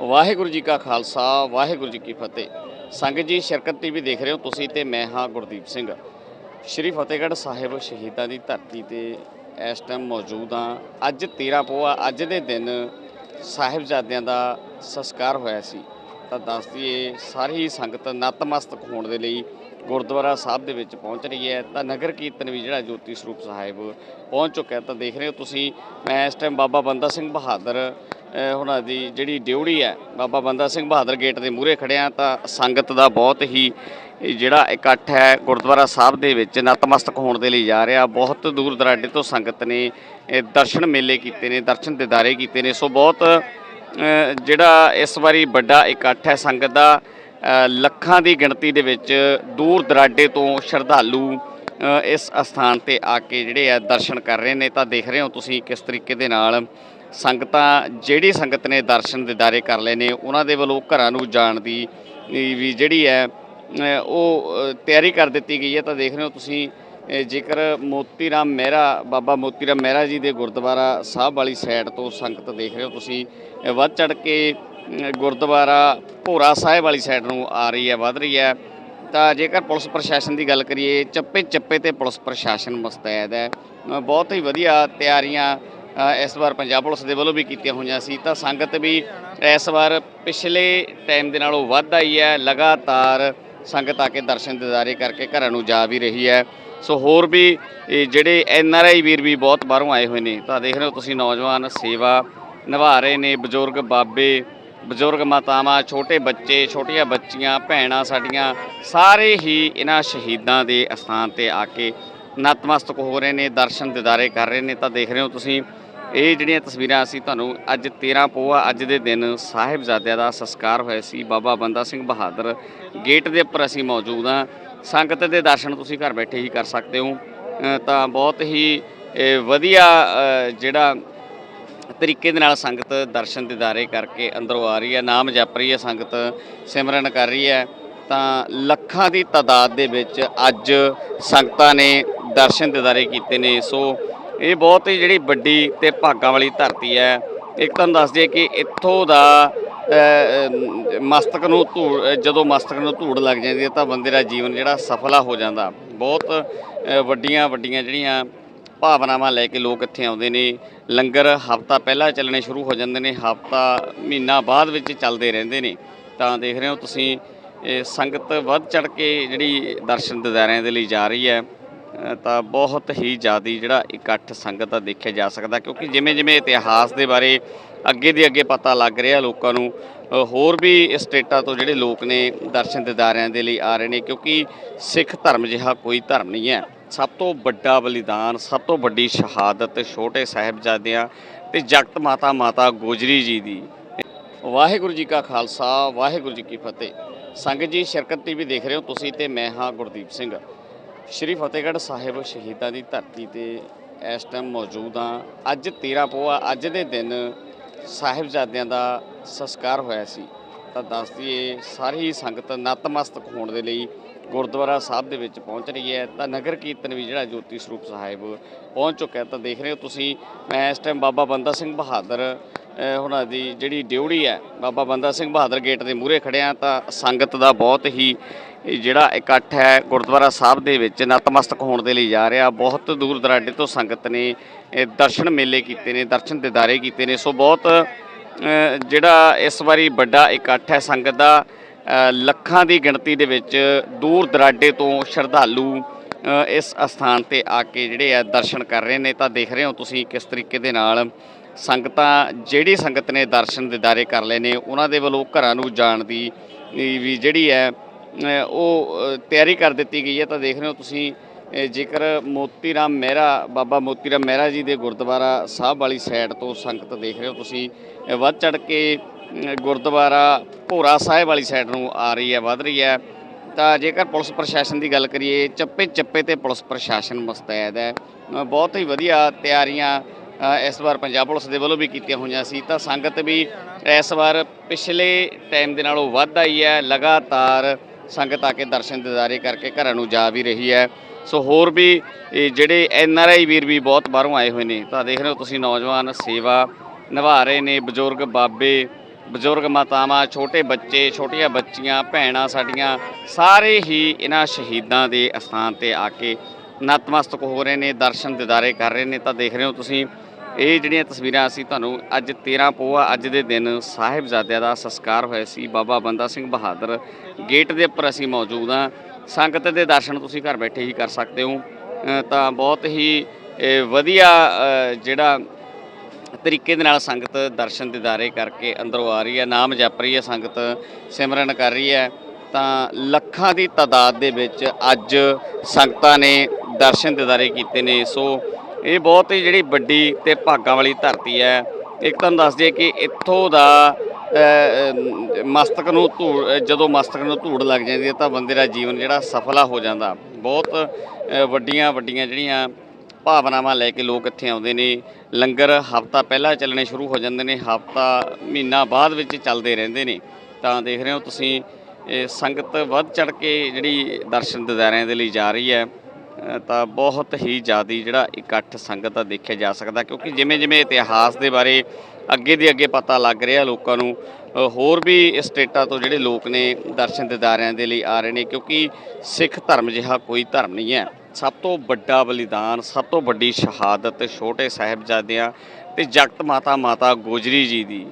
ਵਾਹਿਗੁਰੂ ਜੀ ਕਾ ਖਾਲਸਾ, ਵਾਹਿਗੁਰੂ ਜੀ ਕੀ ਫਤਿਹ। ਸੰਗਤ ਜੀ, ਸ਼ਰਕਤ ਟੀਵੀ ਦੇਖ ਰਹੇ ਹੋ ਤੁਸੀਂ ਤੇ ਮੈਂ ਹਾਂ ਗੁਰਦੀਪ ਸਿੰਘ। ਸ਼੍ਰੀ ਫਤਿਹਗੜ੍ਹ ਸਾਹਿਬ ਸ਼ਹੀਦਾਂ ਦੀ ਧਰਤੀ ਤੇ ਇਸ ਟਾਈਮ ਮੌਜੂਦ ਹਾਂ। ਅੱਜ 13 ਪੋਆ, ਅੱਜ ਦੇ ਦਿਨ ਸਾਹਿਬਜ਼ਾਦਿਆਂ ਦਾ ਸੰਸਕਾਰ ਹੋਇਆ ਸੀ। ਤਾਂ ਦੱਸ ਦਈਏ, ਸਾਰੀ ਸੰਗਤ ਨਤਮਸਤਕ ਹੋਣ ਦੇ ਲਈ ਗੁਰਦੁਆਰਾ ਸਾਹਿਬ ਦੇ ਵਿੱਚ ਪਹੁੰਚ ਰਹੀ ਹੈ। ਤਾਂ ਨਗਰ ਕੀਰਤਨ ਵੀ ਜਿਹੜਾ ਜੋਤੀ ਸਰੂਪ ਸਾਹਿਬ ਪਹੁੰਚ ਚੁੱਕਿਆ ਤਾਂ ਦੇਖ ਰਹੇ ਹੋ ਤੁਸੀਂ, ਮੈਂ ਇਸ ਟਾਈਮ ਬਾਬਾ ਬੰਦਾ ਸਿੰਘ ਬਹਾਦਰ ਉਹਨਾਂ ਦੀ ਜਿਹੜੀ ਡਿਊਟੀ ਹੈ, ਬਾਬਾ ਬੰਦਾ ਸਿੰਘ ਬਹਾਦਰ ਗੇਟ ਦੇ ਮੂਹਰੇ ਖੜਿਆ ਤਾਂ ਸੰਗਤ ਦਾ ਬਹੁਤ ਹੀ ਜਿਹੜਾ ਇਕੱਠ ਹੈ ਗੁਰਦੁਆਰਾ ਸਾਹਿਬ ਦੇ ਵਿੱਚ ਨਤਮਸਤਕ ਹੋਣ ਦੇ ਲਈ ਜਾ ਰਿਹਾ। ਬਹੁਤ ਦੂਰ ਦਰਾਡੇ ਤੋਂ ਸੰਗਤ ਨੇ ਦਰਸ਼ਨ ਮੇਲੇ ਕੀਤੇ ਨੇ, ਦਰਸ਼ਨ ਦਿਦਾਰੇ ਕੀਤੇ ਨੇ। ਸੋ ਬਹੁਤ ਜਿਹੜਾ ਇਸ ਵਾਰੀ ਵੱਡਾ ਇਕੱਠ ਹੈ ਸੰਗਤ ਦਾ ਲੱਖਾਂ ਦੀ ਗਿਣਤੀ ਦੇ ਵਿੱਚ ਦੂਰ ਦਰਾਡੇ ਤੋਂ ਸ਼ਰਧਾਲੂ ਇਸ ਅਸਥਾਨ ਤੇ ਆ ਕੇ ਜਿਹੜੇ ਆ ਦਰਸ਼ਨ ਕਰ ਰਹੇ ਨੇ। ਤਾਂ ਦੇਖ ਰਹੇ ਹੋ ਤੁਸੀਂ ਕਿਸ ਤਰੀਕੇ ਦੇ ਨਾਲ ਸੰਗਤਾਂ ਜਿਹੜੀ ਸੰਗਤ ਨੇ ਦਰਸ਼ਨ ਦਿਦਾਰੇ ਕਰ ਲਏ ਨੇ, ਉਹਨਾਂ ਦੇ ਵੱਲੋਂ ਘਰਾਂ ਨੂੰ ਜਾਣ ਦੀ ਵੀ ਜਿਹੜੀ ਹੈ ਉਹ ਤਿਆਰੀ ਕਰ ਦਿੱਤੀ ਗਈ ਹੈ। ਤਾਂ ਦੇਖ ਰਹੇ ਹੋ ਤੁਸੀਂ ਜੇਕਰ ਮੋਤੀ ਰਾਮ ਮਹਿਰਾ, ਬਾਬਾ ਮੋਤੀ ਰਾਮ ਮਹਿਰਾ ਜੀ ਦੇ ਗੁਰਦੁਆਰਾ ਸਾਹਿਬ ਵਾਲੀ ਸਾਈਡ ਤੋਂ ਸੰਗਤ ਦੇਖ ਰਹੇ ਹੋ ਤੁਸੀਂ ਵੱਧ ਚੜ ਕੇ ਗੁਰਦੁਆਰਾ ਭੋਰਾ ਸਾਹਿਬ ਵਾਲੀ ਸਾਈਡ ਨੂੰ ਆ ਰਹੀ ਹੈ, ਵੱਧ ਰਹੀ ਹੈ। ਤਾਂ ਜੇਕਰ ਪੁਲਿਸ ਪ੍ਰਸ਼ਾਸਨ ਦੀ ਗੱਲ ਕਰੀਏ ਚੱਪੇ ਚੱਪੇ ਤੇ ਪੁਲਿਸ ਪ੍ਰਸ਼ਾਸਨ ਮੁਸਤੈਦ ਹੈ। ਬਹੁਤ ਹੀ ਵਧੀਆ ਤਿਆਰੀਆਂ ਇਸ ਵਾਰ ਪੰਜਾਬ ਪੁਲਿਸ ਦੇ ਵੱਲੋਂ ਵੀ ਕੀਤੀਆਂ ਹੋਈਆਂ ਸੀ, ਤਾਂ ਸੰਗਤ ਵੀ ਇਸ ਵਾਰ ਪਿਛਲੇ ਟਾਈਮ ਦੇ ਨਾਲੋਂ ਵੱਧ ਆਈ ਹੈ, ਲਗਾਤਾਰ ਸੰਗਤ ਆ ਕੇ ਦਰਸ਼ਨ ਦਿਦਾਰੇ ਕਰਕੇ ਘਰਾਂ ਨੂੰ ਜਾ ਵੀ ਰਹੀ ਹੈ। ਸੋ ਹੋਰ ਵੀ ਜਿਹੜੇ ਐਨ ਆਰ ਆਈ ਵੀਰ ਵੀ ਬਹੁਤ ਬਾਹਰੋਂ ਆਏ ਹੋਏ ਨੇ, ਤਾਂ ਦੇਖ ਰਹੇ ਹੋ ਤੁਸੀਂ ਨੌਜਵਾਨ ਸੇਵਾ ਨਿਭਾ ਰਹੇ ਨੇ, ਬਜ਼ੁਰਗ ਬਾਬੇ, ਬਜ਼ੁਰਗ ਮਾਤਾਵਾਂ, ਛੋਟੇ ਬੱਚੇ, ਛੋਟੀਆਂ ਬੱਚੀਆਂ, ਭੈਣਾਂ ਸਾਡੀਆਂ, ਸਾਰੇ ਹੀ ਇਹਨਾਂ ਸ਼ਹੀਦਾਂ ਦੇ ਅਸਥਾਨ ਤੇ ਆ ਕੇ ਨਤਮਸਤਕ ਹੋ ਰਹੇ ਨੇ, ਦਰਸ਼ਨ ਦਿਦਾਰੇ ਕਰ ਰਹੇ ਨੇ, ਤਾਂ ਦੇਖ ਰਹੇ ਹੋ ਤੁਸੀਂ, ਇਹ ਜਿਹੜੀਆਂ ਤਸਵੀਰਾਂ ਅਸੀਂ ਤੁਹਾਨੂੰ ਅੱਜ 13 ਪੋਆ, ਅੱਜ ਦੇ ਦਿਨ ਸਾਹਿਬਜ਼ਾਦਿਆਂ ਦਾ ਸੰਸਕਾਰ ਹੋਇਆ ਸੀ, ਬਾਬਾ ਬੰਦਾ ਸਿੰਘ ਬਹਾਦਰ ਗੇਟ ਦੇ ਉੱਪਰ ਅਸੀਂ ਮੌਜੂਦ ਹਾਂ। ਸੰਗਤ ਦੇ ਦਰਸ਼ਨ ਤੁਸੀਂ ਘਰ ਬੈਠੇ ਹੀ ਕਰ ਸਕਦੇ ਹੋ। ਤਾਂ ਬਹੁਤ ਹੀ ਵਧੀਆ ਜਿਹੜਾ ਤਰੀਕੇ ਦੇ ਨਾਲ ਸੰਗਤ ਦਰਸ਼ਨ ਦਿਦਾਰੇ ਕਰਕੇ ਅੰਦਰੋਂ ਆ ਰਹੀ ਹੈ, ਨਾਮ ਜਪ ਰਹੀ ਹੈ ਸੰਗਤ, ਸਿਮਰਨ ਕਰ ਰਹੀ ਹੈ। ਤਾਂ ਲੱਖਾਂ ਦੀ ਤਾਦਾਦ ਦੇ ਵਿੱਚ ਅੱਜ ਸੰਗਤਾਂ ਨੇ ਦਰਸ਼ਨ ਦਿਦਾਰੇ ਕੀਤੇ ਨੇ, ਸੋ ਇਹ ਬਹੁਤ ਹੀ ਜਿਹੜੀ ਵੱਡੀ ਤੇ ਭਾਗਾਂ ਵਾਲੀ ਧਰਤੀ ਹੈ। ਇੱਕ ਤੁਹਾਨੂੰ ਦੱਸ ਦਈਏ ਕਿ ਇੱਥੋਂ ਦਾ ਮਸਤਕ ਨੂੰ ਧੂੜ, ਜਦੋਂ ਮਸਤਕ ਨੂੰ ਧੂੜ ਲੱਗ ਜਾਂਦੀ ਹੈ ਤਾਂ ਬੰਦੇ ਦਾ ਜੀਵਨ ਜਿਹੜਾ ਸਫਲਾ ਹੋ ਜਾਂਦਾ। ਬਹੁਤ ਵੱਡੀਆਂ ਵੱਡੀਆਂ ਜਿਹੜੀਆਂ ਭਾਵਨਾਵਾਂ ਲੈ ਕੇ ਲੋਕ ਇੱਥੇ ਆਉਂਦੇ ਨੇ। ਲੰਗਰ ਹਫਤਾ ਪਹਿਲਾਂ ਚੱਲਣੇ ਸ਼ੁਰੂ ਹੋ ਜਾਂਦੇ ਨੇ, ਹਫਤਾ, ਮਹੀਨਾ ਬਾਅਦ ਵਿੱਚ ਚੱਲਦੇ ਰਹਿੰਦੇ ਨੇ। ਤਾਂ ਦੇਖ ਰਹੇ ਹੋ ਤੁਸੀਂ ਸੰਗਤ ਵੱਧ ਚੜ ਕੇ ਜਿਹੜੀ ਦਰਸ਼ਨ ਦਿਦਾਰਿਆਂ ਦੇ ਲਈ ਜਾ ਰਹੀ ਹੈ। ਤਾਂ ਬਹੁਤ ਹੀ ਜ਼ਿਆਦੀ ਜਿਹੜਾ ਇਕੱਠ ਸੰਗਤ ਦਾ ਦੇਖਿਆ ਜਾ ਸਕਦਾ, ਕਿਉਂਕਿ ਜਿਵੇਂ ਜਿਵੇਂ ਇਤਿਹਾਸ ਦੇ ਬਾਰੇ ਅੱਗੇ ਦੇ ਅੱਗੇ ਪਤਾ ਲੱਗ ਰਿਹਾ ਲੋਕਾਂ ਨੂੰ ਹੋਰ ਵੀ ਸਟੇਟਾਂ ਤੋਂ ਜਿਹੜੇ ਲੋਕ ਨੇ ਦਰਸ਼ਨ ਦਿਦਾਰਿਆਂ ਦੇ ਲਈ ਆ ਰਹੇ ਨੇ, ਕਿਉਂਕਿ ਸਿੱਖ ਧਰਮ ਜਿਹਾ ਕੋਈ ਧਰਮ ਨਹੀਂ ਹੈ। ਸਭ ਤੋਂ ਵੱਡਾ ਬਲੀਦਾਨ, ਸਭ ਤੋਂ ਵੱਡੀ ਸ਼ਹਾਦਤ ਛੋਟੇ ਸਾਹਿਬਜ਼ਾਦਿਆਂ ਤੇ ਜਗਤ ਮਾਤਾ ਮਾਤਾ ਗੋਜਰੀ ਜੀ ਦੀ। ਵਾਹਿਗੁਰੂ ਜੀ ਕਾ ਖਾਲਸਾ, ਵਾਹਿਗੁਰੂ ਜੀ ਕੀ ਫਤਿਹ। ਸੰਗਤ ਜੀ, ਸ਼ਰਕਤ ਟੀਵੀ ਦੇਖ ਰਹੇ ਹੋ ਤੁਸੀਂ ਤੇ ਮੈਂ ਹਾਂ ਗੁਰਦੀਪ ਸਿੰਘ। ਸ਼੍ਰੀ ਫਤਿਹਗੜ੍ਹ ਸਾਹਿਬ ਸ਼ਹੀਦਾਂ ਦੀ ਧਰਤੀ ਤੇ ਇਸ ਟਾਈਮ ਮੌਜੂਦ ਹਾਂ। ਅੱਜ 13 ਪੋਆ ਅੱਜ ਦੇ ਦਿਨ ਸਾਹਿਬਜ਼ਾਦਿਆਂ ਦਾ ਸੰਸਕਾਰ ਹੋਇਆ ਸੀ। ਤਾਂ ਦੱਸ ਦਈਏ, ਸਾਰੀ ਸੰਗਤ ਨਤਮਸਤਕ ਹੋਣ ਦੇ ਲਈ ਗੁਰਦੁਆਰਾ ਸਾਹਿਬ ਦੇ ਵਿੱਚ ਪਹੁੰਚ ਰਹੀ ਹੈ। ਤਾਂ ਨਗਰ ਕੀਰਤਨ ਵੀ ਜਿਹੜਾ ਜੋਤੀ ਸਰੂਪ ਸਾਹਿਬ ਪਹੁੰਚ ਚੁੱਕਾ ਤਾਂ ਦੇਖ ਰਹੇ ਹੋ ਤੁਸੀਂ, ਮੈਂ ਇਸ ਟਾਈਮ ਬਾਬਾ ਬੰਦਾ ਸਿੰਘ ਬਹਾਦਰ ਉਹਨਾਂ ਦੀ ਜਿਹੜੀ ਡਿਊਟੀ ਹੈ, ਬਾਬਾ ਬੰਦਾ ਸਿੰਘ ਬਹਾਦਰ ਗੇਟ ਦੇ ਮੂਹਰੇ ਖੜਿਆ ਤਾਂ ਸੰਗਤ ਦਾ ਬਹੁਤ ਹੀ ਜਿਹੜਾ ਇਕੱਠ ਹੈ ਗੁਰਦੁਆਰਾ ਸਾਹਿਬ ਦੇ ਵਿੱਚ ਨਤਮਸਤਕ ਹੋਣ ਦੇ ਲਈ ਜਾ ਰਿਹਾ। ਬਹੁਤ ਦੂਰ ਦਰਾਡੇ ਤੋਂ ਸੰਗਤ ਨੇ ਦਰਸ਼ਨ ਮੇਲੇ ਕੀਤੇ ਨੇ, ਦਰਸ਼ਨ ਦਿਦਾਰੇ ਕੀਤੇ ਨੇ। ਸੋ ਬਹੁਤ ਜਿਹੜਾ ਇਸ ਵਾਰੀ ਵੱਡਾ ਇਕੱਠ ਹੈ ਸੰਗਤ ਦਾ ਲੱਖਾਂ ਦੀ ਗਿਣਤੀ ਦੇ ਵਿੱਚ ਦੂਰ ਦਰਾਡੇ ਤੋਂ ਸ਼ਰਧਾਲੂ ਇਸ ਅਸਥਾਨ ਤੇ ਆ ਕੇ ਜਿਹੜੇ ਆ ਦਰਸ਼ਨ ਕਰ ਰਹੇ ਨੇ। ਤਾਂ ਦੇਖ ਰਹੇ ਹੋ ਤੁਸੀਂ ਕਿਸ ਤਰੀਕੇ ਦੇ ਨਾਲ ਸੰਗਤਾਂ ਜਿਹੜੀ ਸੰਗਤ ਨੇ ਦਰਸ਼ਨ ਦਿਦਾਰੇ ਕਰ ਲਏ ਨੇ, ਉਹਨਾਂ ਦੇ ਵੱਲੋਂ ਘਰਾਂ ਨੂੰ ਜਾਣ ਦੀ ਵੀ ਜਿਹੜੀ ਹੈ ਉਹ ਤਿਆਰੀ ਕਰ ਦਿੱਤੀ ਗਈ ਹੈ। ਤਾਂ ਦੇਖ ਰਹੇ ਹੋ ਤੁਸੀਂ ਜੇਕਰ ਮੋਤੀ ਰਾਮ ਮਹਿਰਾ, ਬਾਬਾ ਮੋਤੀ ਰਾਮ ਮਹਿਰਾ ਜੀ ਦੇ ਗੁਰਦੁਆਰਾ ਸਾਹਿਬ ਵਾਲੀ ਸਾਈਡ ਤੋਂ ਸੰਗਤ ਦੇਖ ਰਹੇ ਹੋ ਤੁਸੀਂ ਵੱਧ ਚੜ ਕੇ ਗੁਰਦੁਆਰਾ ਭੋਰਾ ਸਾਹਿਬ ਵਾਲੀ ਸਾਈਡ ਨੂੰ ਆ ਰਹੀ ਹੈ, ਵੱਧ ਰਹੀ ਹੈ। ਤਾਂ ਜੇਕਰ ਪੁਲਿਸ ਪ੍ਰਸ਼ਾਸਨ ਦੀ ਗੱਲ ਕਰੀਏ ਚੱਪੇ ਚੱਪੇ ਤੇ ਪੁਲਿਸ ਪ੍ਰਸ਼ਾਸਨ ਮੁਸਤੈਦ ਹੈ। ਬਹੁਤ ਹੀ ਵਧੀਆ ਤਿਆਰੀਆਂ ਇਸ ਵਾਰ ਪੰਜਾਬ ਪੁਲਿਸ ਦੇ ਵੱਲੋਂ ਵੀ ਕੀਤੀਆਂ ਹੋਈਆਂ ਸੀ, ਤਾਂ ਸੰਗਤ ਵੀ ਇਸ ਵਾਰ ਪਿਛਲੇ ਟਾਈਮ ਦੇ ਨਾਲੋਂ ਵੱਧ ਆਈ ਹੈ, ਲਗਾਤਾਰ ਸੰਗਤ ਆ ਕੇ ਦਰਸ਼ਨ ਦਿਦਾਰੇ ਕਰਕੇ ਘਰਾਂ ਨੂੰ ਜਾ ਵੀ ਰਹੀ ਹੈ। ਸੋ ਹੋਰ ਵੀ ਜਿਹੜੇ ਐਨ ਆਰ ਆਈ ਵੀਰ ਵੀ ਬਹੁਤ ਬਾਹਰੋਂ ਆਏ ਹੋਏ ਨੇ, ਤਾਂ ਦੇਖ ਰਹੇ ਹੋ ਤੁਸੀਂ ਨੌਜਵਾਨ ਸੇਵਾ ਨਿਭਾ ਰਹੇ ਨੇ, ਬਜ਼ੁਰਗ ਬਾਬੇ, ਬਜ਼ੁਰਗ ਮਾਤਾਵਾਂ, ਛੋਟੇ ਬੱਚੇ, ਛੋਟੀਆਂ ਬੱਚੀਆਂ, ਭੈਣਾਂ ਸਾਡੀਆਂ, ਸਾਰੇ ਹੀ ਇਹਨਾਂ ਸ਼ਹੀਦਾਂ ਦੇ ਅਸਥਾਨ ਤੇ ਆ ਕੇ ਨਤਮਸਤਕ ਹੋ ਰਹੇ ਨੇ, ਦਰਸ਼ਨ ਦਿਦਾਰੇ ਕਰ ਰਹੇ ਨੇ, ਤਾਂ ਦੇਖ ਰਹੇ ਹੋ ਤੁਸੀਂ ਇਹ ਜਿਹੜੀਆਂ ਤਸਵੀਰਾਂ ਅਸੀਂ ਤੁਹਾਨੂੰ ਅੱਜ 13 ਪੋਆ ਅੱਜ ਦੇ ਦਿਨ ਸਾਹਿਬਜ਼ਾਦਿਆਂ ਦਾ ਸੰਸਕਾਰ ਹੋਇਆ ਸੀ, ਬਾਬਾ ਬੰਦਾ ਸਿੰਘ ਬਹਾਦਰ ਗੇਟ ਦੇ ਉੱਪਰ ਅਸੀਂ ਮੌਜੂਦ ਹਾਂ। ਸੰਗਤ ਦੇ ਦਰਸ਼ਨ ਤੁਸੀਂ ਘਰ ਬੈਠੇ ਹੀ ਕਰ ਸਕਦੇ ਹੋ। ਤਾਂ ਬਹੁਤ ਹੀ ਵਧੀਆ ਜਿਹੜਾ ਤਰੀਕੇ ਦੇ ਨਾਲ ਸੰਗਤ ਦਰਸ਼ਨ ਦਿਦਾਰੇ ਕਰਕੇ ਅੰਦਰੋਂ ਆ ਰਹੀ ਹੈ, ਨਾਮ ਜਪ ਰਹੀ ਹੈ, ਸੰਗਤ ਸਿਮਰਨ ਕਰ ਰਹੀ ਹੈ। ਤਾਂ ਲੱਖਾਂ ਦੀ ਤਾਦਾਦ ਦੇ ਵਿੱਚ ਅੱਜ ਸੰਗਤਾਂ ਨੇ ਦਰਸ਼ਨ ਦਿਦਾਰੇ ਕੀਤੇ ਨੇ। ਸੋ ਇਹ ਬਹੁਤ ਹੀ ਜਿਹੜੀ ਵੱਡੀ ਤੇ ਭਾਗਾਂ ਵਾਲੀ ਧਰਤੀ ਹੈ। ਇੱਕ ਤੁਹਾਨੂੰ ਦੱਸ ਦਈਏ ਕਿ ਇੱਥੋਂ ਦਾ ਮਸਤਕ ਨੂੰ ਧੂੜ, ਜਦੋਂ ਮਸਤਕ ਨੂੰ ਧੂੜ ਲੱਗ ਜਾਂਦੀ ਹੈ ਤਾਂ ਬੰਦੇ ਦਾ ਜੀਵਨ ਜਿਹੜਾ ਸਫਲਾ ਹੋ ਜਾਂਦਾ। ਬਹੁਤ ਵੱਡੀਆਂ ਵੱਡੀਆਂ ਜਿਹੜੀਆਂ ਭਾਵਨਾਵਾਂ ਲੈ ਕੇ ਲੋਕ ਇੱਥੇ ਆਉਂਦੇ ਨੇ। ਲੰਗਰ ਹਫਤਾ ਪਹਿਲਾਂ ਚੱਲਣੇ ਸ਼ੁਰੂ ਹੋ ਜਾਂਦੇ ਨੇ, ਹਫਤਾ, ਮਹੀਨਾ ਬਾਅਦ ਵਿੱਚ ਚੱਲਦੇ ਰਹਿੰਦੇ ਨੇ। ਤਾਂ ਦੇਖ ਰਹੇ ਹੋ ਤੁਸੀਂ ਸੰਗਤ ਵੱਧ ਚੜ ਕੇ ਜਿਹੜੀ ਦਰਸ਼ਨ ਦਿਦਾਰਿਆਂ ਦੇ ਲਈ ਜਾ ਰਹੀ ਹੈ। ਤਾਂ ਬਹੁਤ ਹੀ ਜ਼ਿਆਦੀ ਜਿਹੜਾ ਇਕੱਠ ਸੰਗਤ ਦਾ ਦੇਖਿਆ ਜਾ ਸਕਦਾ, ਕਿਉਂਕਿ ਜਿਵੇਂ ਜਿਵੇਂ ਇਤਿਹਾਸ ਦੇ ਬਾਰੇ ਅੱਗੇ ਦੇ ਅੱਗੇ ਪਤਾ ਲੱਗ ਰਿਹਾ ਲੋਕਾਂ ਨੂੰ ਹੋਰ ਵੀ ਸਟੇਟਾਂ ਤੋਂ ਜਿਹੜੇ ਲੋਕ ਨੇ ਦਰਸ਼ਨ ਦਿਦਾਰਿਆਂ ਦੇ ਲਈ ਆ ਰਹੇ ਨੇ, ਕਿਉਂਕਿ ਸਿੱਖ ਧਰਮ ਜਿਹਾ ਕੋਈ ਧਰਮ ਨਹੀਂ ਹੈ। ਸਭ ਤੋਂ ਵੱਡਾ ਬਲੀਦਾਨ, ਸਭ ਤੋਂ ਵੱਡੀ ਸ਼ਹਾਦਤ ਛੋਟੇ ਸਾਹਿਬਜ਼ਾਦਿਆਂ ਤੇ ਜਗਤ ਮਾਤਾ ਮਾਤਾ ਗੋਜਰੀ ਜੀ ਦੀ